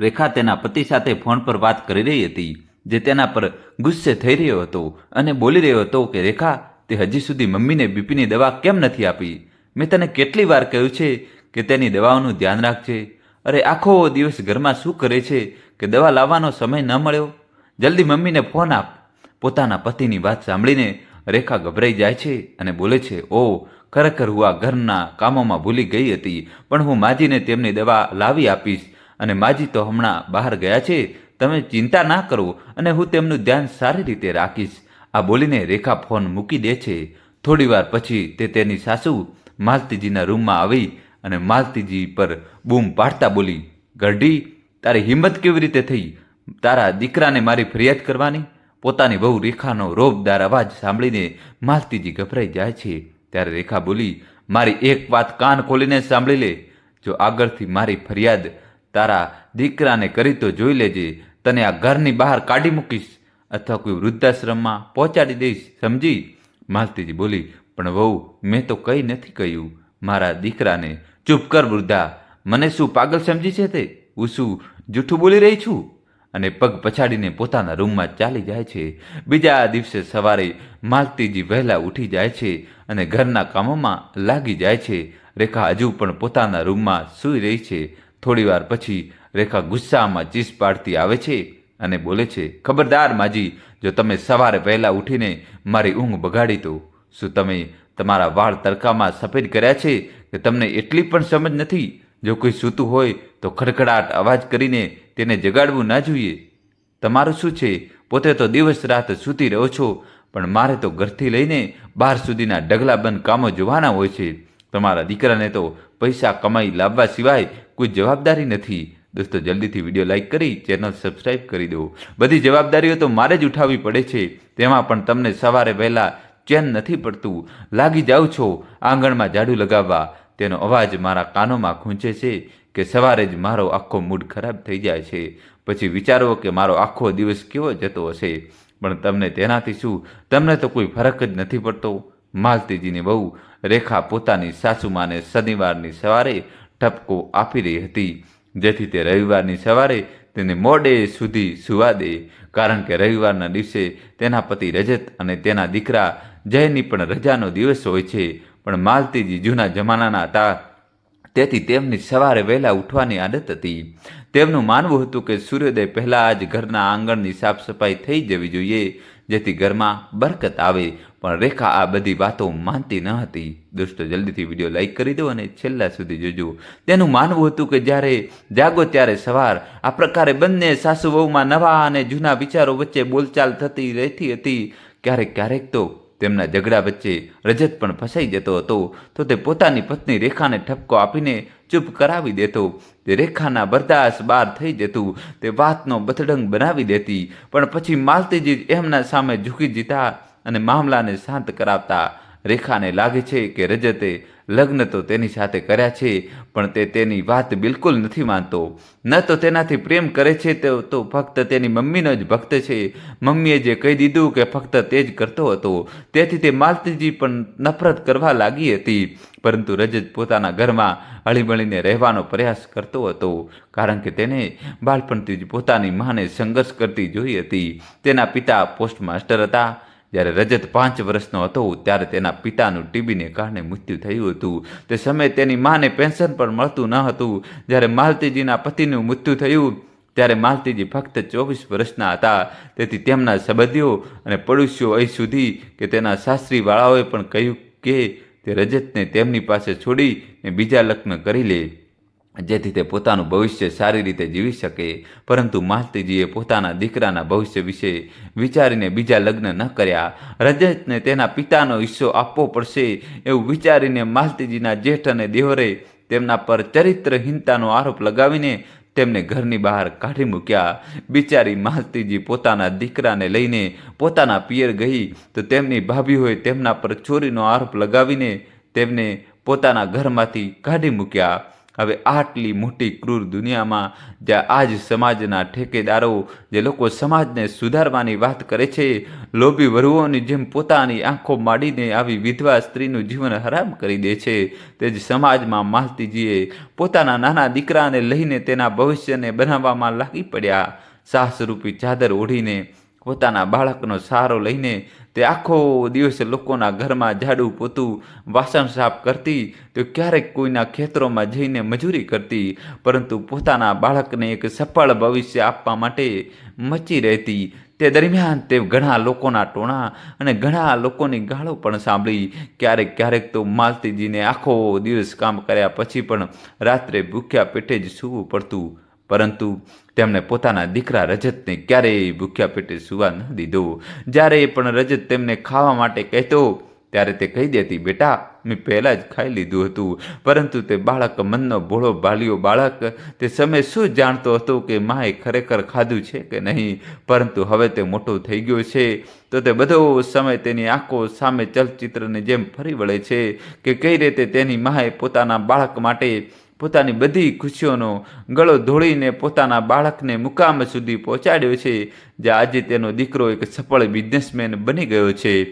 રેખા તેના પતિ સાથે ફોન પર વાત કરી રહી હતી, જે તેના પર ગુસ્સે થઈ રહ્યો હતો અને બોલી રહ્યો હતો કે, રેખા, તે હજી સુધી મમ્મીને બીપીની દવા કેમ નથી આપી? મેં તને કેટલી વાર કહ્યું છે કે તેની દવાઓનું ધ્યાન રાખજે. અરે, આખો દિવસ ઘરમાં શું કરે છે કે દવા લાવવાનો સમય ન મળ્યો? જલ્દી મમ્મીને ફોન આપ. પોતાના પતિની વાત સાંભળીને રેખા ગભરાઈ જાય છે અને બોલે છે, ઓ, ખરેખર હું આ ઘરના કામોમાં ભૂલી ગઈ હતી, પણ હું માજીને તેમની દવા લાવી આપીશ. અને માજી તો હમણાં બહાર ગયા છે, તમે ચિંતા ના કરો અને હું તેમનું ધ્યાન સારી રીતે રાખીશ. આ બોલીને રેખા ફોન મૂકી દે છે. થોડીવાર પછી તે તેની સાસુ માલતીજીના રૂમમાં આવી અને માલતીજી પર બૂમ પાડતા બોલી ગઢી તારી હિંમત કેવી રીતે થઈ? તારા દીકરાને મારી ફરિયાદ કરવાની? પોતાની બહુ રેખાનો રોબદાર અવાજ સાંભળીને માલતીજી ગભરાઈ જાય છે. ત્યારે રેખા બોલી, મારી એક વાત કાન ખોલીને સાંભળી લે. જો આગળથી મારી ફરિયાદ તારા દીકરાને કરી તો જોઈ લેજે. તને આ ઘરની બહાર કાઢી મૂકીશ. અથવા કોઈ વૃદ્ધાશ્રમમાં પહોંચાડી દઈશ, સમજી? માલતીજી બોલી, પણ વહુ, મેં તો કંઈ નથી કહ્યું. મારા દીકરાને ચૂપ કર વૃદ્ધા. મને શું પાગલ સમજી છે તે? હું શું જૂઠું બોલી રહી છું? અને પગ પછાડીને પોતાના રૂમમાં ચાલી જાય છે. બીજા દિવસે સવારે માલતીજી વહેલા ઉઠી જાય છે અને ઘરના કામોમાં લાગી જાય છે. રેખા હજુ પણ પોતાના રૂમમાં સૂઈ રહી છે. થોડીવાર પછી રેખા ગુસ્સામાં ચીસ પાડતી આવે છે અને બોલે છે, ખબરદાર માજી, જો તમે સવારે વહેલા ઉઠીને મારી ઊંઘ બગાડી તો શું તમે તમારા વાળ તડકામાં સફેદ કર્યા છે? કે તમને એટલી પણ સમજ નથી? જો કોઈ સૂતું હોય તો ખડખડાટ અવાજ કરીને તેને જગાડવું ના જોઈએ. તમારું શું છે? પોતે તો દિવસ રાત સૂતી રહો છો, પણ મારે તો ઘરથી લઈને બહાર સુધીના ડગલાબંધ કામો જોવાના હોય છે. તમારા દીકરાને તો પૈસા કમાઈ લાવવા સિવાય કોઈ જવાબદારી નથી. દોસ્તો, જલ્દીથી વીડિયો લાઇક કરી, ચેનલ સબસ્ક્રાઈબ કરી દો. બધી જવાબદારીઓ તો મારે જ ઉઠાવવી પડે છે. તેમાં પણ તમને સવારે વહેલા ચેન નથી પડતું. લાગી જાઓ છો આંગણમાં ઝાડુ લગાવવા. તેનો અવાજ મારા કાનોમાં ખૂંચે છે કે સવારે જ મારો આખો મૂડ ખરાબ થઈ જાય છે. પછી વિચારો કે મારો આખો દિવસ કેવો જતો હશે. પણ તમને તેનાથી શું? તમને તો કોઈ ફરક જ નથી પડતો. માલતીજીની બહુ રેખા પોતાની સાસુમાને શનિવારની સવારે ઠપકો આપી રહી હતી. જેથી તે રવિવારની સવારે તેને મોડે સુધી સુવા દે. કારણ કે રવિવારના દિવસે તેના પતિ રજત અને તેના દીકરા જયની પણ રજાનો દિવસ હોય છે. પણ માલતીજી જૂના જમાનાના હતા. તેથી તેમની સવારે વહેલા ઉઠવાની આદત હતી. તેમનું માનવું હતું કે સૂર્યોદય પહેલાં જ ઘરના આંગણની સાફ સફાઈ થઈ જવી જોઈએ, જેથી ઘરમાં બરકત આવે. પણ રેખા આ બધી વાતો માનતી ન હતી. દોસ્તો, જલ્દીથી વીડિયો લાઈક કરી દો અને છેલ્લા સુધી જોજો. તેનું માનવું હતું કે જ્યારે જાગો ત્યારે સવાર. આ પ્રકારે બંને સાસુ વહુમાં નવા અને જૂના વિચારો વચ્ચે બોલચાલ થતી રહેતી હતી. ક્યારેક ક્યારેક તો તેમના ઝઘડા વચ્ચે રજત પણ ફસાઈ જતો હતો. તો તે પોતાની પત્ની રેખાને ઠપકો આપીને ચૂપ કરાવી દેતો. તે રેખાના બરદાસ બહાર થઈ જતું. તે વાતનો બથડંગ બનાવી દેતી. પણ પછી માલતીજી એમના સામે ઝૂકી જીતા અને મામલાને શાંત કરાવતા રેખાને લાગે છે કે રજતે લગ્ન તો તેની સાથે કર્યા છે, પણ તે તેની વાત બિલકુલ નથી માનતો. ન તો તેનાથી પ્રેમ કરે છે તો તો ફક્ત તેની મમ્મીનો જ ભક્ત છે. મમ્મીએ જે કહી દીધું કે ફક્ત તે જ કરતો હતો, તેથી તે માલતીજી પણ નફરત કરવા લાગી હતી. પરંતુ રજત પોતાના ઘરમાં હળીમળીને રહેવાનો પ્રયાસ કરતો હતો, કારણ કે તેને બાળપણથી જ પોતાની માને સંઘર્ષ કરતી જોઈ હતી. તેના પિતા પોસ્ટ માસ્ટર હતા. જ્યારે રજત પાંચ વર્ષનો હતો, ત્યારે તેના પિતાનું ટીબીને કારણે મૃત્યુ થયું હતું. તે સમયે તેની માને પેન્શન પણ મળતું ન હતું. જ્યારે માલતીજીના પતિનું મૃત્યુ થયું, ત્યારે માલતીજી ફક્ત ચોવીસ વર્ષના હતા. તેથી તેમના સંબંધીઓ અને પડોશીઓ અહીં સુધી કે તેના સાસરીવાળાઓએ પણ કહ્યું કે તે રજતને તેમની પાસે છોડીને બીજા લગ્ન કરી લે. જેથી તે પોતાનું ભવિષ્ય સારી રીતે જીવી શકે. પરંતુ માલતીજીએ પોતાના દીકરાના ભવિષ્ય વિશે વિચારીને બીજા લગ્ન ન કર્યા. રજતને તેના પિતાનો હિસ્સો આપવો પડશે એવું વિચારીને માલતીજીના જેઠ અને દેવરે તેમના પર ચરિત્રહીનતાનો આરોપ લગાવીને તેમને ઘરની બહાર કાઢી મૂક્યા. બિચારી માલતીજી પોતાના દીકરાને લઈને પોતાના પિયર ગઈ તો તેમની ભાભી હોય તેમના પર ચોરીનો આરોપ લગાવીને તેમને પોતાના ઘરમાંથી કાઢી મૂક્યા. હવે આટલી મોટી ક્રૂર દુનિયામાં જ્યાં આજ સમાજના ઠેકેદારો, જે લોકો સમાજને સુધારવાની વાત કરે છે, લોભી વરુઓની જેમ પોતાની આંખો માંડીને આવી વિધવા સ્ત્રીનું જીવન હરામ કરી દે છે, તે જ સમાજમાં માલતીજીએ પોતાના નાના દીકરાને લઈને તેના ભવિષ્યને બનાવવામાં લાગી પડ્યા. સાહસરૂપી ચાદર ઓઢીને પોતાના બાળકનો સહારો લઈને તે આખો દિવસ લોકોના ઘરમાં ઝાડુ પોતું, વાસણ સાફ કરતી, તો ક્યારેક કોઈના ખેતરોમાં જઈને મજૂરી કરતી, પરંતુ પોતાના બાળકને એક સફળ ભવિષ્ય આપવા માટે મચી રહેતી. તે દરમિયાન તે ઘણા લોકોના ટોણા અને ઘણા લોકોની ગાળો પણ સાંભળી. ક્યારેક ક્યારેક તો માલતીજીને આખો દિવસ કામ કર્યા પછી પણ રાત્રે ભૂખ્યા પેટે જ સૂવું પડતું. પરંતુ તેમણે પોતાના દીકરા રજતને ક્યારેય ભૂખ્યા પેટે સુવા ન દીધો. જ્યારે પણ રજત તેમને ખાવા માટે કહેતો, ત્યારે તે કહી દેતી, બેટા, મેં પહેલાં જ ખાઈ લીધું હતું. પરંતુ તે બાળક મનનો ભોળો ભાલિયો બાળક. તે સમય શું જાણતો હતો કે માએ ખરેખર ખાધું છે કે નહીં? પરંતુ હવે તે મોટો થઈ ગયો છે. તો તે બધો સમય તેની આંખો સામે ચલચિત્રની જેમ ફરી વળે છે કે કઈ રીતે તેની માએ પોતાના બાળક માટે પોતાની બધી ખુશીઓનો ગળો ધોળીને પોતાના બાળકને મુકામ સુધી પહોંચાડ્યો છે, જે આજે તેનો દીકરો એક સફળ બિઝનેસમેન બની ગયો છે.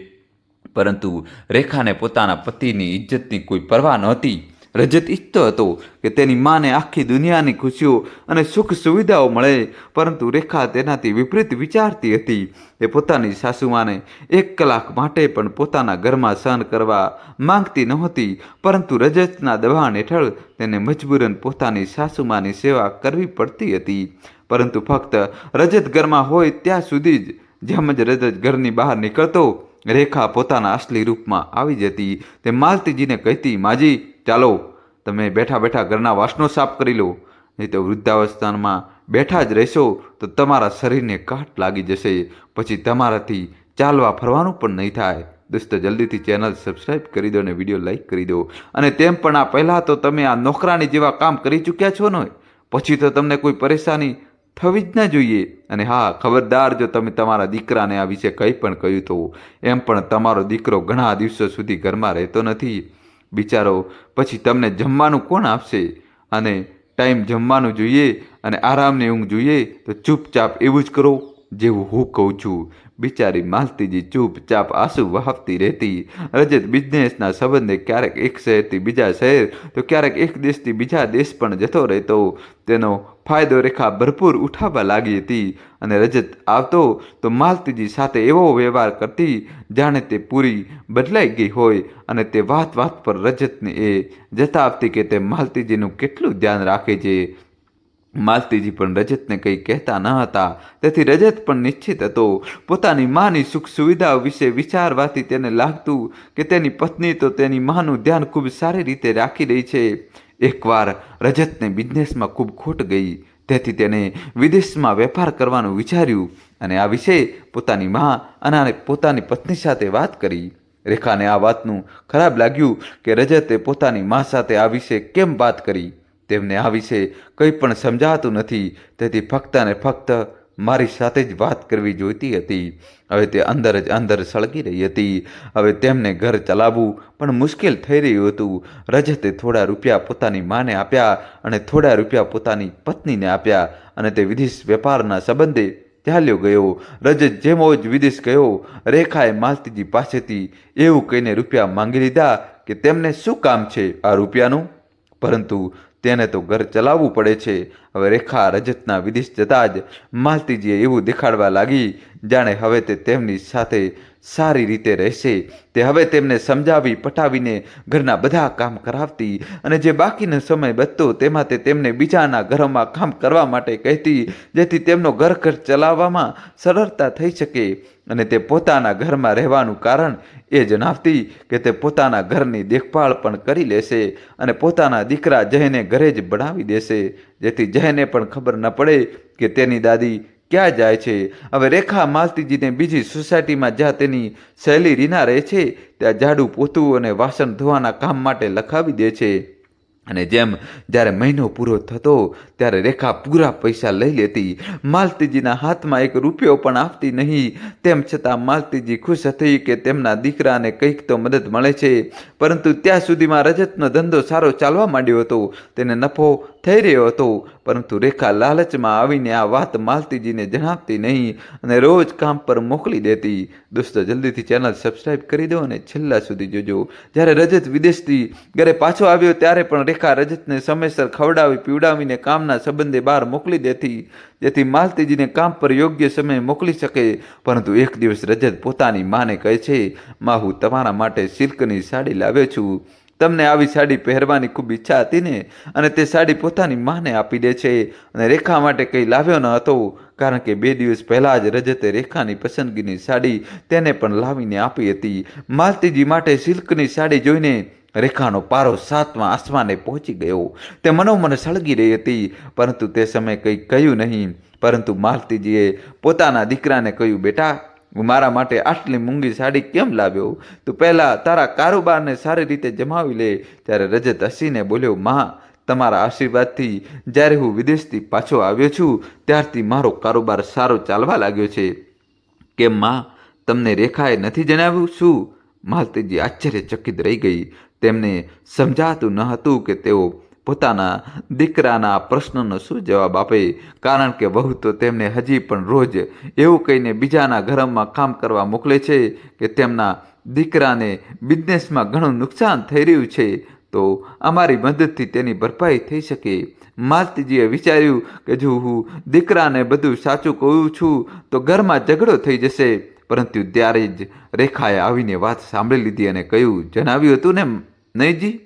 પરંતુ રેખાને પોતાના પતિની ઇજ્જતની કોઈ પરવા નહોતી. રજત ઈચ્છતો હતો કે તેની માને આખી દુનિયાની ખુશીઓ અને સુખ સુવિધાઓ મળે, પરંતુ રેખા તેનાથી વિપરીત વિચારતી હતી એ પોતાની સાસુમાને એક કલાક માટે પણ પોતાના ઘરમાં સહન કરવા માંગતી નહોતી, પરંતુ રજતના દબાણ હેઠળ તેને મજબૂરન પોતાની સાસુમાની સેવા કરવી પડતી હતી. પરંતુ ફક્ત રજત ઘરમાં હોય ત્યાં સુધી જ જેમ જ રજત ઘરની બહાર નીકળતો, રેખા પોતાના અસલી રૂપમાં આવી જતી. તે માલતીજીને કહેતી, માજી ચાલો, તમે બેઠા બેઠા ઘરના વાસનો સાફ કરી લો. નહીં તો વૃદ્ધાવસ્થામાં બેઠા જ રહેશો તો તમારા શરીરને કાટ લાગી જશે. પછી તમારાથી ચાલવા ફરવાનું પણ નહીં થાય. દોસ્તો, જલ્દીથી ચેનલ સબસ્ક્રાઈબ કરી દો અને વીડિયો લાઈક કરી દો. અને તેમ પણ આ પહેલાં તો તમે આ નોકરાની જેવા કામ કરી ચૂક્યા છો ને પછી તો તમને કોઈ પરેશાની થવી જ ન જોઈએ. અને હા, ખબરદાર જો તમે તમારા દીકરાને આ વિશે કંઈ પણ કહ્યું તો. એમ પણ તમારો દીકરો ઘણા દિવસો સુધી ઘરમાં રહેતો નથી. બિચારો, પછી તમને જમવાનું કોણ આપશે? અને ટાઈમ જમવાનું જોઈએ અને આરામની ઊંઘ જોઈએ, તો ચૂપચાપ એવું જ કરો. જેવું હું કહું છું, બિચારી માલતીજી ચૂપચાપ આંસુ વહાવતી રહેતી. રજત બિઝનેસના સંબંધે ક્યારેક એક શહેરથી બીજા શહેર, તો ક્યારેક એક દેશથી બીજા દેશ પણ જતો રહેતો. તેનો ફાયદો રેખા ભરપૂર ઉઠાવવા લાગી હતી. અને રજત આવતો, તો માલતીજી સાથે એવો વ્યવહાર કરતી, જાણે તે પૂરી બદલાઈ ગઈ હોય. અને તે વાત વાત પર રજતને એ જતા આપતી કે તે માલતીજીનું કેટલું ધ્યાન રાખે છે. માલતીજી પણ રજતને કંઈ કહેતા ન હતા. તેથી રજત પણ નિશ્ચિત હતો. પોતાની માની સુખ સુવિધાઓ વિશે વિચારવાથી તેને લાગતું કે તેની પત્ની તો તેની માનું ધ્યાન ખૂબ સારી રીતે રાખી રહી છે. એકવાર રજતને બિઝનેસમાં ખૂબ ખોટ ગઈ. તેથી તેને વિદેશમાં વેપાર કરવાનું વિચાર્યું અને આ વિશે પોતાની મા અને પોતાની પત્ની સાથે વાત કરી. રેખાને આ વાતનું ખરાબ લાગ્યું કે રજતે પોતાની મા સાથે આ વિશે કેમ વાત કરી? તેમને આ વિશે કંઈ પણ સમજાતું નથી. તેથી ફક્ત અને ફક્ત મારી સાથે જ વાત કરવી જોઈતી હતી. હવે તે અંદર જ અંદર સળગી રહી હતી. હવે તેમને ઘર ચલાવવું પણ મુશ્કેલ થઈ રહ્યું હતું. રજતે થોડા રૂપિયા પોતાની માને આપ્યા અને થોડા રૂપિયા પોતાની પત્નીને આપ્યા અને તે વિદેશ વેપારના સંબંધે ચાલ્યો ગયો. રજત જેમો જ વિદેશ ગયો. રેખાએ માલતીજી પાસેથી એવું કહીને રૂપિયા માંગી લીધા કે તેમને શું કામ છે આ રૂપિયાનું? પરંતુ તેને તો ઘર ચલાવવું પડે છે. હવે રેખા રજતના વિદેશ જતાં જ માલતીજીએ એવું દેખાડવા લાગી. જાણે હવે તે તેમની સાથે સારી રીતે રહેશે. તે હવે તેમને સમજાવી પટાવીને ઘરના બધા કામ કરાવતી અને જે બાકીનો સમય બચતો તેમાં તે તેમને બીજાના ઘરોમાં કામ કરવા માટે કહેતી, જેથી તેમનો ઘર ખર્ચ ચલાવવામાં સરળતા થઈ શકે અને તે પોતાના ઘરમાં રહેવાનું કારણ એ જણાવતી કે તે પોતાના ઘરની દેખભાળ પણ કરી લેશે અને પોતાના દીકરા જયને ઘરે જ બનાવી દેશે. જેથી જયને પણ ખબર ન પડે કે તેની દાદી ક્યાં જાય છે? હવે રેખા માલતીજીને બીજી સોસાયટીમાં જ્યાં તેની સહેલી રીના રહે છે, ત્યાં ઝાડુ પોતું અને વાસણ ધોવાના કામ માટે લખાવી દે છે. અને જેમ જ્યારે મહિનો પૂરો થતો, ત્યારે રેખા પૂરા પૈસા લઈ લેતી. માલતીજીના હાથમાં એક રૂપિયો પણ આપતી નહીં. તેમ છતાં માલતીજી ખુશ હતી કે તેમના દીકરાને કંઈક તો મદદ મળે છે. પરંતુ ત્યાં સુધીમાં રજતનો ધંધો સારો ચાલવા માંડ્યો હતો. તેને નફો થઈ રહ્યો હતો. પરંતુ રેખા લાલચમાં આવીને આ વાત માલતીજીને જણાવતી નહીં અને રોજ કામ પર મોકલી દેતી. દોસ્તો, જલ્દીથી ચેનલ સબસ્ક્રાઈબ કરી દો અને છેલ્લા સુધી જોજો. જ્યારે રજત વિદેશથી ઘરે પાછો આવ્યો ત્યારે પણ રેખા રજતને સમયસર ખવડાવી, પીવડાવીને કામના સંબંધે બહાર મોકલી દેતી. જેથી માલતીજીને કામ પર યોગ્ય સમયે મોકલી શકે. પરંતુ એક દિવસ રજત પોતાની માને કહે છે માં હું તમારા માટે સિલ્કની સાડી લાવ્યો છું. તમને આવી સાડી પહેરવાની ખૂબ ઈચ્છા હતી ને? અને તે સાડી પોતાની માને આપી દે છે. અને રેખા માટે કંઈ લાવ્યો ન હતો, કારણ કે બે દિવસ પહેલાં જ રજતે રેખાની પસંદગીની સાડી તેને પણ લાવીને આપી હતી. માલતીજી માટે સિલ્કની સાડી જોઈને રેખાનો પારો સાતમા આસમાને પહોંચી ગયો. તે મનોમન સળગી રહી હતી, પરંતુ તે સમયે કંઈ કહ્યું નહીં. પરંતુ માલતીજીએ પોતાના દીકરાને કહ્યું, બેટા મારા માટે આટલી મૂંગી સાડી કેમ લાવ્યો? તું પહેલાં તારા કારોબારને સારી રીતે જમાવી લે. ત્યારે રજત હસીને બોલ્યો, માં, તમારા આશીર્વાદથી જ્યારે હું વિદેશથી પાછો આવ્યો છું, ત્યારથી મારો કારોબાર સારો ચાલવા લાગ્યો છે. કેમ, માં? તમને રેખાએ નથી જણાવ્યું શું? માલતીજી આશ્ચર્યચકિત રહી ગઈ. તેમને સમજાતું ન હતું કે તેઓ પોતાના દીકરાના પ્રશ્નનો શું જવાબ આપે? કારણ કે વહુ તો તેમને હજી પણ રોજ એવું કહીને બીજાના ઘરમાં કામ કરવા મોકલે છે કે તેમના દીકરાને બિઝનેસમાં ઘણું નુકસાન થઈ રહ્યું છે, તો અમારી મદદથી તેની ભરપાઈ થઈ શકે. માલતીજીએ વિચાર્યું કે જો હું દીકરાને બધું સાચું કહું છું, તો ઘરમાં ઝઘડો થઈ જશે. પરંતુ ત્યારે જ રેખાએ આવીને વાત સાંભળી લીધી અને કહ્યું, જણાવ્યું હતું ને નહીંજી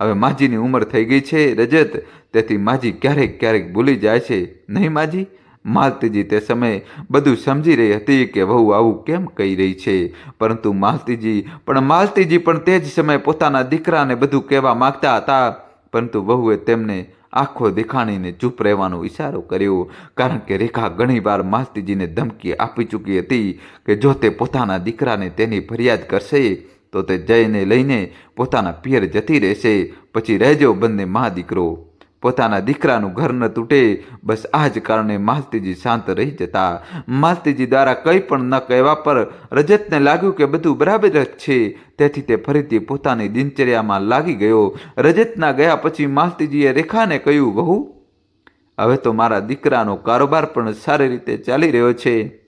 હવે માજીની ઉંમર થઈ ગઈ છે, રજત. તેથી માજી ક્યારેક ક્યારેક ભૂલી જાય છે. નહીં માજી? માલતીજી તે સમયે બધું સમજી રહી હતી કે વહુ આવું કેમ કહી રહી છે. પરંતુ માલતીજી, પણ માલતીજી પણ તે જ સમયે પોતાના દીકરાને બધું કહેવા માગતા હતા. પરંતુ વહુએ તેમને આંખો દેખાણીને ચૂપ રહેવાનો ઈશારો કર્યો, કારણ કે રેખા ઘણીવાર માલતીજીને ધમકી આપી ચૂકી હતી કે જો તે પોતાના દીકરાને તેની ફરિયાદ કરશે તો તે જયને લઈને પોતાના પિયર જતી રહેશે. પછી રહેજો બંને મા દીકરો પોતાના દીકરાનું ઘર ન તૂટે. બસ આ જ કારણે માલતીજી શાંત રહી જતા. માલતીજી દ્વારા કંઈ પણ ન કહેવા પર રજતને લાગ્યું કે બધું બરાબર જ છે. તેથી તે ફરીથી પોતાની દિનચર્યામાં લાગી ગયો. રજતના ગયા પછી માલતીજીએ રેખાને કહ્યું, વહુ, હવે તો મારા દીકરાનો કારોબાર પણ સારી રીતે ચાલી રહ્યો છે.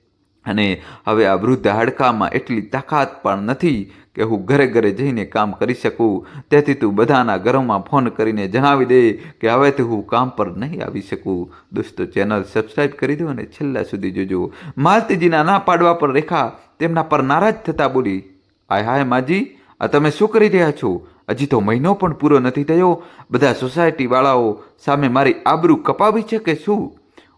અને હવે આ વૃદ્ધ હાડકામાં એટલી તાકાત પણ નથી. કે હું ઘરે ઘરે જઈને કામ કરી શકું. તેથી તું બધાના ઘરોમાં ફોન કરીને જણાવી દે કે હવેથી હું કામ પર નહીં આવી શકું. દોસ્તો, ચેનલ સબસ્ક્રાઈબ કરી દો અને છેલ્લા સુધી જોજો. માલતીજીના ના પાડવા પર રેખા તેમના પર નારાજ થતા બોલી, હાય હાય માજી, આ તમે શું કરી રહ્યા છો? હજી તો મહિનો પણ પૂરો નથી થયો. બધા સોસાયટીવાળાઓ સામે મારી આબરૂ કપાવી છે કે શું?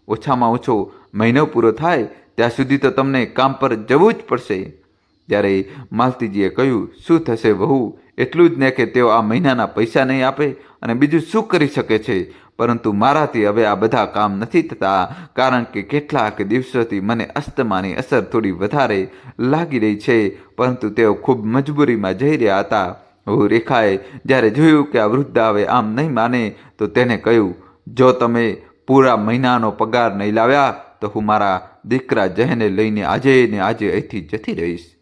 ઓછામાં ઓછો મહિનો પૂરો થાય, ત્યાં સુધી તો તમને કામ પર જવું જ પડશે. જ્યારે માલતીજીએ કહ્યું, શું થશે વહુ? એટલું જ ને કે તેઓ આ મહિનાના પૈસા નહીં આપે અને બીજું શું કરી શકે છે? પરંતુ મારાથી હવે આ બધા કામ નથી થતા, કારણ કે કેટલાક દિવસોથી મને અસ્તમાની અસર થોડી વધારે લાગી રહી છે, પરંતુ તેઓ ખૂબ મજબૂરીમાં જઈ રહ્યા હતા. હું રેખાએ જ્યારે જોયું કે આ વૃદ્ધા હવે આમ નહીં માને, તો તેને કહ્યું, જો તમે પૂરા મહિનાનો પગાર નહીં લાવ્યા, તો હું મારા દીકરા જહેને લઈને આજે ને આજે અહીંથી જતી રહીશ.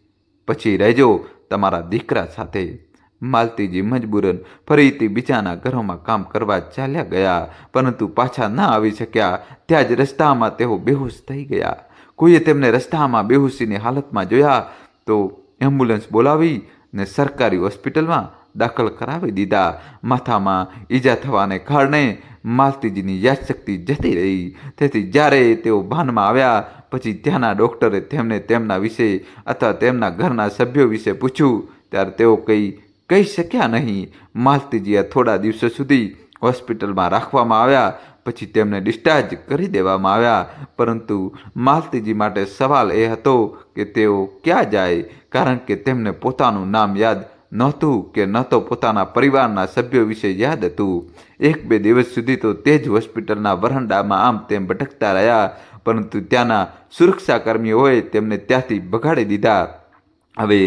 પછી રહેજો, તમારા દીકરા સાથે. માલતીજી મજબૂરન ફરીથી બીજાના ઘરોમાં કામ કરવા ચાલ્યા ગયા, પરંતુ પાછા ના આવી શક્યા. ત્યાં જ રસ્તામાં તેઓ બેહોશ થઈ ગયા. કોઈએ તેમને રસ્તામાં બેહોશીની હાલતમાં જોયા તો એમ્બ્યુલન્સ બોલાવી ને સરકારી હોસ્પિટલમાં દાખલ કરાવી દીધા. માથામાં ઈજા થવાને કારણે માલતીજીની યાદશક્તિ જતી રહી. તેથી જ્યારે તેઓ ભાનમાં આવ્યા, પછી ત્યાંના ડૉક્ટરે તેમને તેમના વિશે અથવા તેમના ઘરના સભ્યો વિશે પૂછ્યું, ત્યારે તેઓ કંઈ કહી શક્યા નહીં. માલતીજીએ થોડા દિવસો સુધી હોસ્પિટલમાં રાખવામાં આવ્યા, પછી તેમને ડિસ્ચાર્જ કરી દેવામાં આવ્યા. પરંતુ માલતીજી માટે સવાલ એ હતો કે તેઓ ક્યાં જાય, કારણ કે તેમને પોતાનું નામ યાદ નહોતું કે ન તો પોતાના પરિવારના સભ્યો વિશે યાદ હતું એક બે દિવસ સુધી તો તે જ હોસ્પિટલના વરંડામાં આમ તેમ ભટકતા રહ્યા, પરંતુ ત્યાંના સુરક્ષાકર્મીઓએ તેમને ત્યાંથી ભગાડી દીધા. હવે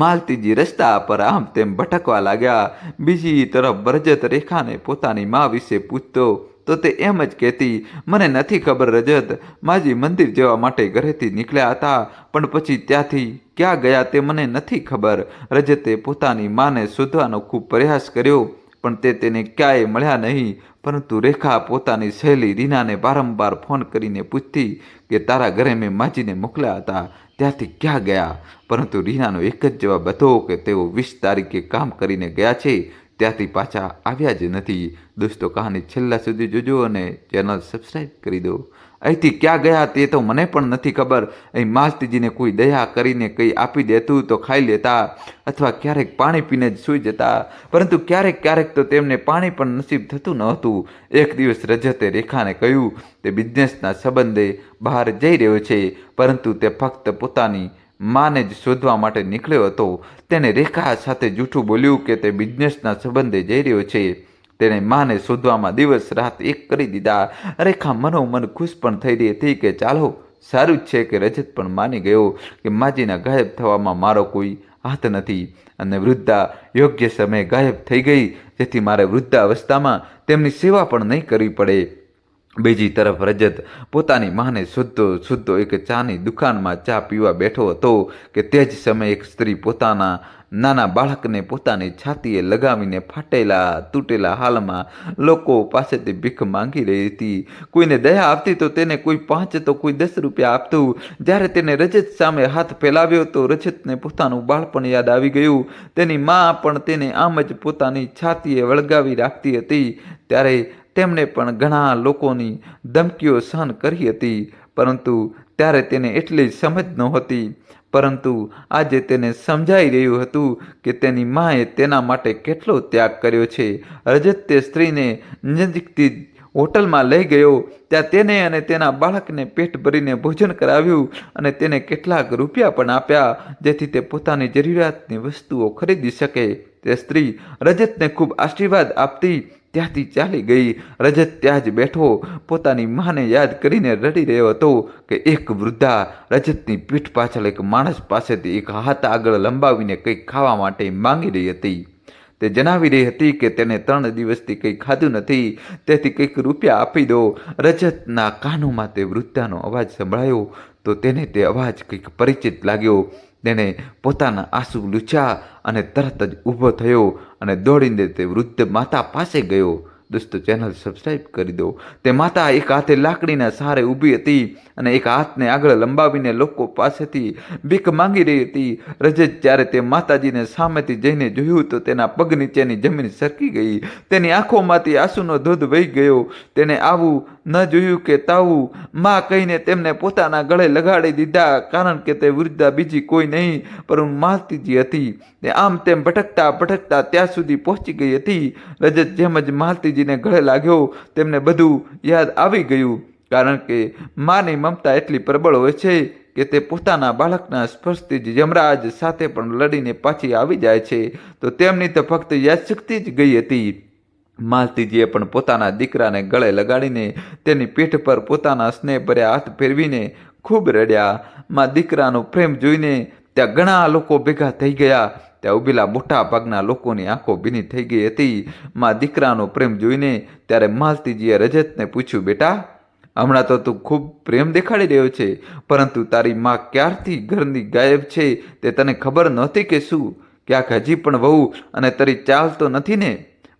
માલતીજી રસ્તા પર આમ તેમ ભટકવા લાગ્યા. બીજી તરફ રજત રેખાને પોતાની મા વિશે પૂછતો તો તે એમ જ કહેતી, મને નથી ખબર રજત, માજી મંદિર જવા માટે ઘરેથી નીકળ્યા હતા, પણ પછી ત્યાંથી ક્યાં ગયા તે મને નથી ખબર. રજતે પોતાની માને શોધવાનો ખૂબ પ્રયાસ કર્યો, પણ તે તેને ક્યાંય મળ્યા નહીં. પરંતુ રેખા પોતાની સહેલી રીનાને વારંવાર ફોન કરીને પૂછતી કે, તારા ઘરે મેં માજીને મોકલ્યા હતા, ત્યાંથી ક્યાં ગયા? પરંતુ રીનાનો એક જ જવાબ હતો કે, તેઓ વીસ તારીખે કામ કરીને ગયા છે ત્યાંથી પાછા આવ્યા જ નથી. દોસ્તો, કહાની છેલ્લા સુધી જોજો અને ચેનલ સબસ્ક્રાઈબ કરી દો. અહીંથી ક્યાં ગયા તે તો મને પણ નથી ખબર. અહીં માસ્તીજીને કોઈ દયા કરીને કંઈ આપી દેતું તો ખાઈ લેતા અથવા ક્યારેક પાણી પીને જ સૂઈ જતા. પરંતુ ક્યારેક ક્યારેક તો તેમને પાણી પણ નસીબ થતું ન હતું. એક દિવસ રજતે રેખાને કહ્યું, તે બિઝનેસના સંબંધે બહાર જઈ રહ્યો છે, પરંતુ તે ફક્ત પોતાની માને જ શોધવા માટે નીકળ્યો હતો. તેને રેખા સાથે જૂઠું બોલ્યું કે તે બિઝનેસના સંબંધે જઈ રહ્યો છે. તેણે માને શોધવામાં દિવસ રાત એક કરી દીધા. રેખા મનોમન ખુશ પણ થઈ રહી હતી કે ચાલો, સારું જ છે કે રજત પણ માની ગયો કે માજીના ગાયબ થવામાં મારો કોઈ હાથ નથી. અને વૃદ્ધા યોગ્ય સમયે ગાયબ થઈ ગઈ, જેથી મારે વૃદ્ધાવસ્થામાં તેમની સેવા પણ નહીં કરવી પડે. બીજી તરફ રજત પોતાની માને શુદ્ધો શુદ્ધો એક ચાની દુકાનમાં ચા પીવા બેઠો હતો કે તે જ સમયે એક સ્ત્રી પોતાના નાના બાળકને પોતાની છાતીએ લગાવીને ફાટેલા, તૂટેલા હાલમાં લોકો પાસેથી ભીખ માંગી રહી હતી. કોઈને દયા આપતી તો તેને કોઈ પાંચ તો કોઈ દસ રૂપિયા આપતું. જ્યારે તેને રજત સામે હાથ ફેલાવ્યો તો રજતને પોતાનું બાળપણ યાદ આવી ગયું. તેની મા પણ તેને આમ જ પોતાની છાતીએ વળગાવી રાખતી હતી. ત્યારે તેમણે પણ ઘણા લોકોની ધમકીઓ સહન કરી હતી, પરંતુ ત્યારે તેને એટલી સમજ નહોતી. પરંતુ આજે તેને સમજાઈ રહ્યું હતું કે તેની માએ તેના માટે કેટલો ત્યાગ કર્યો છે. રજત તે સ્ત્રીને નજીકથી હોટલમાં લઈ ગયો, ત્યાં તેને અને તેના બાળકને પેટ ભરીને ભોજન કરાવ્યું અને તેને કેટલાક રૂપિયા પણ આપ્યા, જેથી તે પોતાની જરૂરિયાતની વસ્તુઓ ખરીદી શકે. તે સ્ત્રી રજતને ખૂબ આશીર્વાદ આપતી ત્યાંથી ચાલી ગઈ. રજત ત્યાં જ બેઠો. પોતાની માને યાદ કરીને રડી રહ્યો હતો કે એક વૃદ્ધા રજતની પીઠ પાછળ એક માણસ પાસેથી એક હાથ આગળ લંબાવીને કંઈક ખાવા માટે માંગી રહી હતી. તે જણાવી રહી હતી કે તેને ત્રણ દિવસથી કંઈ ખાધું નથી. તેથી કંઈક રૂપિયા આપી દો. રજતના કાનોમાં તે વૃદ્ધાનો અવાજ સંભળાયો તો તેને તે અવાજ કંઈક પરિચિત લાગ્યો. તેણે પોતાના આંસુ લૂછ્યા અને તરત જ ઊભો થયો અને દોડીને તે વૃદ્ધ માતા પાસે ગયો. દોસ્તો, ચેનલ સબસ્ક્રાઈબ કરી દો. તે માતા એક હાથે લાકડીના સહારે ઊભી હતી અને એક હાથને આગળ લંબાવીને લોકો પાસેથી ભીખ માંગી રહી હતી. રજત જ્યારે તે માતાજીને સામેથી જઈને જોયું તો તેના પગ નીચેની જમીન સરકી ગઈ. તેની આંખોમાંથી આંસુનો ધોધ વહી ગયો. તેને આવું ન જોયું કે તાવું માં કહીને તેમને પોતાના ગળે લગાડી દીધા, કારણ કે તે વૃદ્ધા બીજી કોઈ નહીં પરંતુ માલતીજી હતી. તે આમ તેમ ભટકતા ભટકતા ત્યાં સુધી પહોંચી ગઈ હતી. રજત જેમ જ માલતીજીને ગળે લાગ્યો, તેમને બધું યાદ આવી ગયું. કારણ કે માની મમતા એટલી પ્રબળ હોય છે કે તે પોતાના બાળકના સ્પર્શથી જ યમરાજ સાથે પણ લડીને પાછી આવી જાય છે. તો તેમની તો ફક્ત યાદશક્તિ જ ગઈ હતી. માલતીજીએ પણ પોતાના દીકરાને ગળે લગાડીને તેની પીઠ પર પોતાના સ્નેહભર્યા હાથ ફેરવીને ખૂબ રડ્યા. માં દીકરાનો પ્રેમ જોઈને ત્યાં ઘણા લોકો ભેગા થઈ ગયા. ત્યાં ઉભેલા મોટા ભાગના લોકોની આંખો ભીની થઈ ગઈ હતી. માં દીકરાનો પ્રેમ જોઈને ત્યારે માલતીજીએ રજતને પૂછ્યું, બેટા, હમણાં તો તું ખૂબ પ્રેમ દેખાડી રહ્યો છે, પરંતુ તારી માં ક્યારથી ઘરની ગાયબ છે તે તને ખબર નહોતી કે શું? ક્યાંક હજી પણ વહુ અને તારી ચાલ તો નથી ને?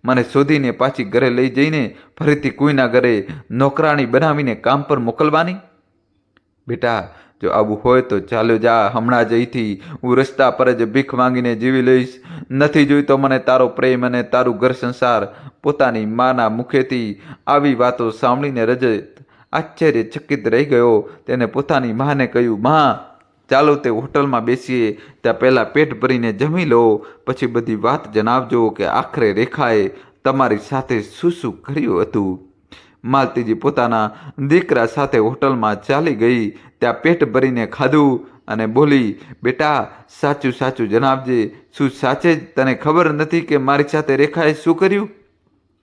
મને શોધીને પાછી ઘરે લઈ જઈને ફરીથી કોઈના ઘરે નોકરાણી બનાવીને કામ પર મોકલવાની? બેટા, જો આવું હોય તો ચાલો જા, હમણાં જ અહીંથી હું રસ્તા પર જ ભીખ માંગીને જીવી લઈશ. નથી જોઈતો મને તારો પ્રેમ અને તારું ઘર સંસાર. પોતાની માના મુખેથી આવી વાતો સાંભળીને રજત આશ્ચર્યચકિત રહી ગયો. તેને પોતાની માને કહ્યું, માં ચાલો તે હોટલમાં બેસીએ, ત્યાં પહેલાં પેટ ભરીને જમી લો, પછી બધી વાત જણાવજો કે આખરે રેખાએ તમારી સાથે શું શું કર્યું હતું. માલતીજી પોતાના દીકરા સાથે હોટલમાં ચાલી ગઈ, ત્યાં પેટ ભરીને ખાધું અને બોલી, બેટા, સાચું સાચું જણાવજે, શું સાચે જ તને ખબર નથી કે મારી સાથે રેખાએ શું કર્યું?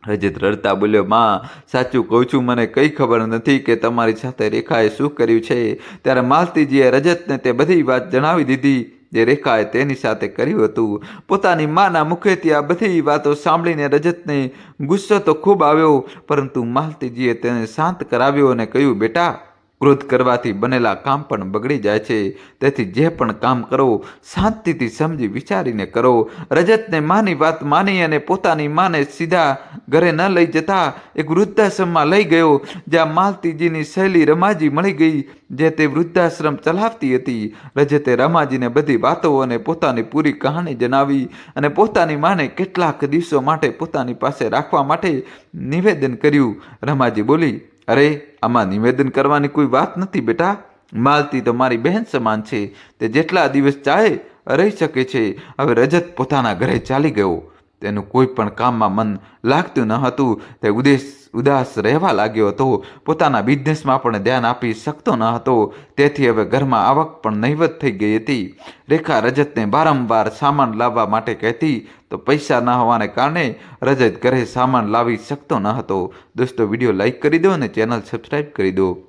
રજત રડતા બોલ્યો, માં, સાચું કહું છું, મને કંઈ ખબર નથી કે તમારી સાથે રેખાએ શું કર્યું છે. ત્યારે માલતીજીએ રજતને તે બધી વાત જણાવી દીધી. જે રેખાએ તેની સાથે કર્યું હતું. પોતાની માના મુખેથી આ બધી વાતો સાંભળીને રજતને ગુસ્સો તો ખૂબ આવ્યો, પરંતુ માલતીજીએ તેને શાંત કરાવ્યો અને કહ્યું, બેટા ક્રોધ કરવાથી બનેલા કામ પણ બગડી જાય છે. તેથી જે પણ કામ કરો, શાંતિથી સમજી વિચારીને કરો. રજતને માની વાત માની અને પોતાની માને સીધા ઘરે ન લઈ જતા એક વૃદ્ધાશ્રમમાં લઈ ગયો, જ્યાં માલતીજીની શૈલી રમાજી મળી ગઈ, જે તે વૃદ્ધાશ્રમ ચલાવતી હતી. રજતે રમાજીને બધી વાતો અને પોતાની પૂરી કહાણી જણાવી અને પોતાની માને કેટલાક દિવસો માટે પોતાની પાસે રાખવા માટે નિવેદન કર્યું. રમાજી બોલી અરે, આમાં નિવેદન કરવાની કોઈ વાત નથી બેટા. માલતી તો મારી બહેન સમાન છે. તે જેટલા દિવસ ચાહે, રહી શકે છે. હવે રજત પોતાના ઘરે ચાલી ગયો. તેનું કોઈ પણ કામમાં મન લાગતું ન હતું. તે ઉદેશ, ઉદાસ રહેવા લાગ્યો હતો. પોતાના બિઝનેસમાં પણ ધ્યાન આપી શકતો ન હતો. તેથી હવે ઘરમાં આવક પણ નહીવત થઈ ગઈ હતી. રેખા રજતને વારંવાર સામાન લાવવા માટે કહેતી, તો પૈસા ન હોવાને કારણે રજત ઘરે સામાન લાવી શકતો ન હતો. દોસ્તો, વીડિયો લાઈક કરી દો અને ચેનલ સબસ્ક્રાઈબ કરી દો.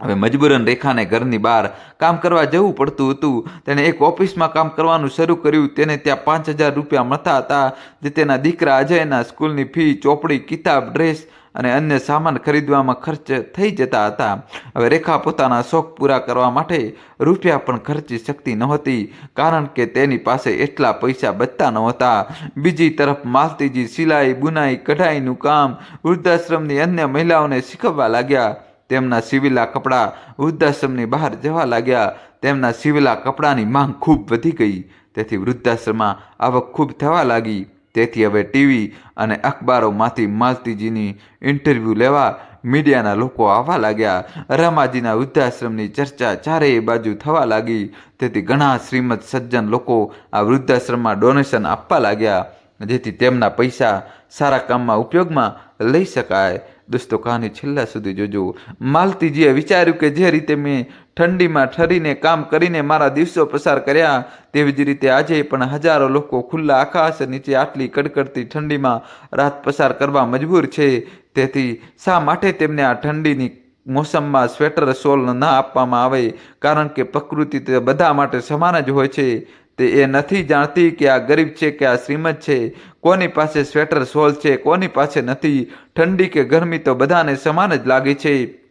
હવે મજબૂરન રેખાને ઘરની બહાર કામ કરવા જવું પડતું હતું. તેણે એક ઓફિસમાં કામ કરવાનું શરૂ કર્યું. તેને ત્યાં પાંચ હજાર રૂપિયા મળતા હતા, જે તેના દીકરા અજયના સ્કૂલની ફી, ચોપડી, કિતાબ, ડ્રેસ અને અન્ય સામાન ખરીદવામાં ખર્ચ થઈ જતા હતા. હવે રેખા પોતાના શોખ પૂરા કરવા માટે રૂપિયા પણ ખર્ચી શકતી નહોતી, કારણ કે તેની પાસે એટલા પૈસા બચતા નહોતા. બીજી તરફ માલતીજી સિલાઈ, બુનાઈ, કઢાઈનું કામ, વૃદ્ધાશ્રમની અન્ય મહિલાઓને શીખવવા લાગ્યા. તેમના સીવેલા કપડાં વૃદ્ધાશ્રમની બહાર જવા લાગ્યા. તેમના સીવેલા કપડાંની માંગ ખૂબ વધી ગઈ. તેથી વૃદ્ધાશ્રમમાં આવક ખૂબ થવા લાગી. તેથી હવે ટીવી અને અખબારોમાંથી માલતીજીની ઇન્ટરવ્યૂ લેવા મીડિયાના લોકો આવવા લાગ્યા. રમાજીના વૃદ્ધાશ્રમની ચર્ચા ચારેય બાજુ થવા લાગી. તેથી ઘણા શ્રીમદ સજ્જન લોકો આ વૃદ્ધાશ્રમમાં ડોનેશન આપવા લાગ્યા. જેથી તેમના પૈસા સારા કામમાં ઉપયોગમાં લઈ શકાય. દોસ્તો, કહાની છેલ્લા સુધી જોજો. માલતીજીએ વિચાર્યું કે જે રીતે મેં ઠંડીમાં ઠરીને કામ કરીને મારા દિવસો પસાર કર્યા, તેવી જ રીતે આજે પણ હજારો લોકો ખુલ્લા આકાશ નીચે આટલી કડકડતી ઠંડીમાં રાત પસાર કરવા મજબૂર છે. તેથી શા માટે તેમને આ ઠંડીની મોસમમાં સ્વેટર સોલ ન આપવામાં આવે? કારણ કે પ્રકૃતિ તે બધા માટે સમાન જ હોય છે. તે એ નથી જાણતી કે આ ગરીબ છે કે આ શ્રીમંત છે, કોની પાસે સ્વેટર સોલ છે, કોની પાસે નથી, ઠંડી કે ગરમી તો બધાને સમાન જ લાગે છે.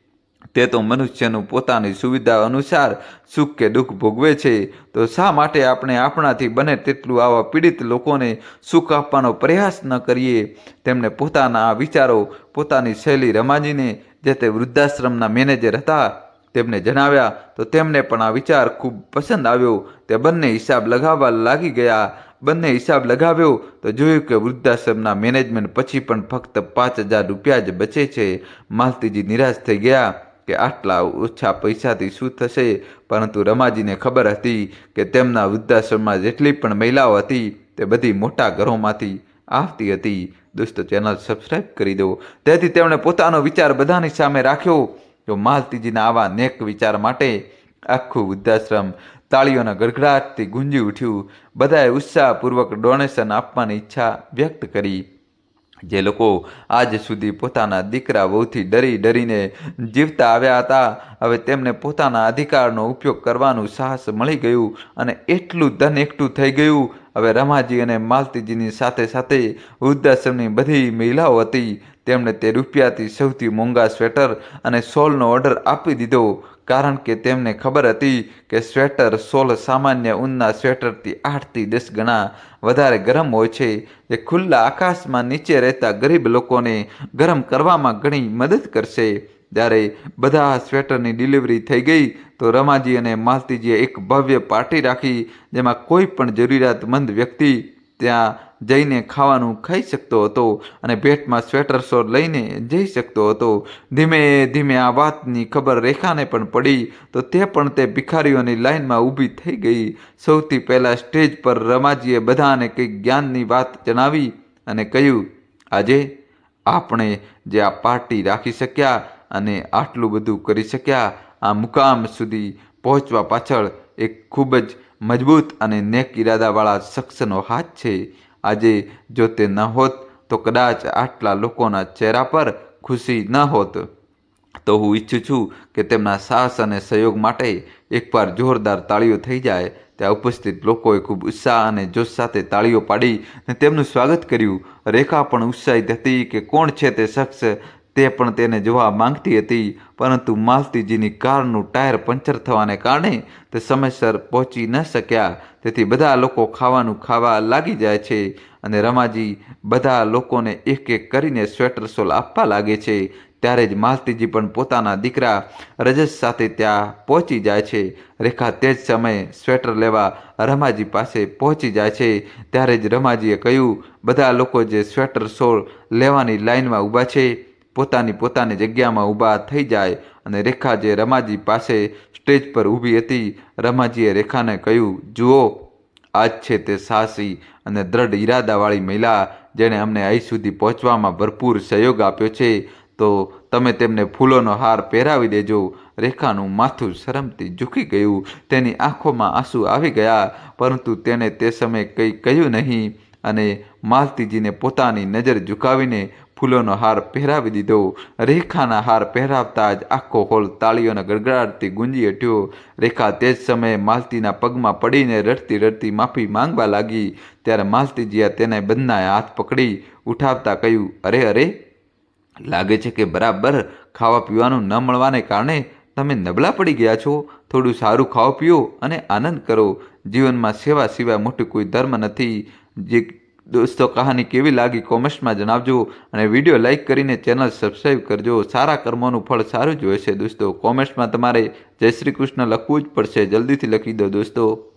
તે તો મનુષ્યનું પોતાની સુવિધા અનુસાર સુખ કે દુઃખ ભોગવે છે. તો શા માટે આપણે આપણાથી બને તેટલું આવા પીડિત લોકોને સુખ આપવાનો પ્રયાસ ન કરીએ? તેમને પોતાના આ વિચારો, પોતાની શૈલી રમાજીને, જે તે વૃદ્ધાશ્રમના મેનેજર હતા તેમને જણાવ્યા તો તેમને પણ આ વિચાર ખૂબ પસંદ આવ્યો. તે બંને હિસાબ લગાવવા લાગી ગયા. બંને હિસાબ લગાવ્યો તો જોયું કે વૃદ્ધાશ્રમના મેનેજમેન્ટ પછી પણ ફક્ત પાંચ હજાર રૂપિયા જ બચે છે. માલતીજી નિરાશ થઈ ગયા કે આટલા ઓછા પૈસાથી શું થશે? પરંતુ રમાજીને ખબર હતી કે તેમના વૃદ્ધાશ્રમમાં જેટલી પણ મહિલાઓ હતી તે બધી મોટા ઘરોમાંથી આવતી હતી. દોસ્તો, ચેનલ સબસ્ક્રાઈબ કરી દો. તેથી તેમણે પોતાનો વિચાર બધાની સામે રાખ્યો. જો માલતીજીના આવા નેક વિચાર માટે આખું વૃદ્ધાશ્રમ તાળીઓના ગડગડાટથી ગુંજી ઉઠ્યું. બધાએ ઉત્સાહપૂર્વક ડોનેશન આપવાની ઈચ્છા વ્યક્ત કરી. જે લોકો આજ સુધી પોતાના દીકરા વહુથી ડરી ડરીને જીવતા આવ્યા હતા, હવે તેમને પોતાના અધિકારનો ઉપયોગ કરવાનું સાહસ મળી ગયું અને એટલું ધન એકઠું થઈ ગયું. હવે રમાજી અને માલતીજીની સાથે સાથે વૃદ્ધાશ્રમની બધી મહિલાઓ હતી. તેમણે તે રૂપિયાથી સૌથી મોંઘા સ્વેટર અને શોલનો ઓર્ડર આપી દીધો, કારણ કે તેમને ખબર હતી કે સ્વેટર સોલ સામાન્ય ઊનના સ્વેટરથી આઠથી દસ ગણા વધારે ગરમ હોય છે. જે ખુલ્લા આકાશમાં નીચે રહેતા ગરીબ લોકોને ગરમ કરવામાં ઘણી મદદ કરશે. જ્યારે બધા સ્વેટરની ડિલિવરી થઈ ગઈ, તો રમાજી અને માલતીજીએ એક ભવ્ય પાર્ટી રાખી, જેમાં કોઈ પણ જરૂરિયાતમંદ વ્યક્તિ ત્યાં જઈને ખાવાનું ખાઈ શકતો હતો અને ભેટમાં સ્વેટર શોર લઈને જઈ શકતો હતો. ધીમે ધીમે આ વાતની ખબર રેખાને પણ પડી તો તે પણ તે ભિખારીઓની લાઈનમાં ઊભી થઈ ગઈ. સૌથી પહેલાં સ્ટેજ પર રમાજીએ બધાને કંઈક જ્ઞાનની વાત જણાવી અને કહ્યું, આજે આપણે જે આ પાર્ટી રાખી શક્યા અને આટલું બધું કરી શક્યા, આ મુકામ સુધી પહોંચવા પાછળ એક ખૂબ જ મજબૂત અને નેક ઇરાદાવાળા શખ્સનો હાથ છે. આજે જો તે ન હોત, તો કદાચ આટલા લોકોના ચહેરા પર ખુશી ન હોત. તો હું ઈચ્છું છું કે તેમના સાહસ અને સહયોગ માટે એકવાર જોરદાર તાળીઓ થઈ જાય. ત્યાં ઉપસ્થિત લોકોએ ખૂબ ઉત્સાહ અને જોશ સાથે તાળીઓ પાડી અને તેમનું સ્વાગત કર્યું. રેખા પણ ઉત્સાહિત હતી કે કોણ છે તે શખ્સ તે પણ તેને જોવા માંગતી હતી, પરંતુ માલતીજીની કારનું ટાયર પંચર થવાને કારણે તે સમયસર પહોંચી ન શક્યા. તેથી બધા લોકો ખાવાનું ખાવા લાગી જાય છે અને રમાજી બધા લોકોને એક એક કરીને સ્વેટર સોલ આપવા લાગે છે. ત્યારે જ માલતીજી પણ પોતાના દીકરા રજત સાથે ત્યાં પહોંચી જાય છે. રેખા તે જ સમયે સ્વેટર લેવા રમાજી પાસે પહોંચી જાય છે. ત્યારે જ રમાજીએ કહ્યું, બધા લોકો જે સ્વેટર સોલ લેવાની લાઇનમાં ઊભા છે પોતાની પોતાની જગ્યામાં ઊભા થઈ જાય અને રેખા જે રમાજી પાસે સ્ટેજ પર ઊભી હતી, રમાજીએ રેખાને કહ્યું, જુઓ, આજ છે તે સાહસી અને દ્રઢ ઈરાદાવાળી મહિલા જેણે અમને અહીં સુધી પહોંચવામાં ભરપૂર સહયોગ આપ્યો છે. તો તમે તેમને ફૂલોનો હાર પહેરાવી દેજો. રેખાનું માથું શરમથી ઝૂકી ગયું. તેની આંખોમાં આંસુ આવી ગયા, પરંતુ તેણે તે સમયે કંઈ કહ્યું નહીં અને માલતીજીને પોતાની નજર ઝુકાવીને ફૂલોનો હાર પહેરાવી દીધો. રેખાના હાર પહેરાવતા જ આખો હોલ તાળીઓના ગડગડાટથી ગુંજી ઉઠ્યો રેખા તે જ સમયે માલતીના પગમાં પડીને રડતી રડતી માફી માંગવા લાગી. ત્યારે માલતીજીએ તેને બંને હાથ પકડી ઉઠાવતા કહ્યું, અરે અરે, લાગે છે કે બરાબર ખાવા પીવાનું ન મળવાને કારણે તમે નબળા પડી ગયા છો. થોડું સારું ખાઓ, પીઓ અને આનંદ કરો. જીવનમાં સેવા સિવાય મોટું કોઈ ધર્મ નથી. જે દોસ્તો, કહાની કેવી લાગી કોમેન્ટ્સમાં જણાવજો અને વીડિયો લાઇક કરીને ચેનલ સબસ્ક્રાઈબ કરજો. સારા કર્મોનું ફળ સારું જ હોય છે દોસ્તો. કોમેન્ટ્સમાં તમારે જય શ્રી કૃષ્ણ લખવું જ પડશે. જલ્દીથી લખી દો દોસ્તો.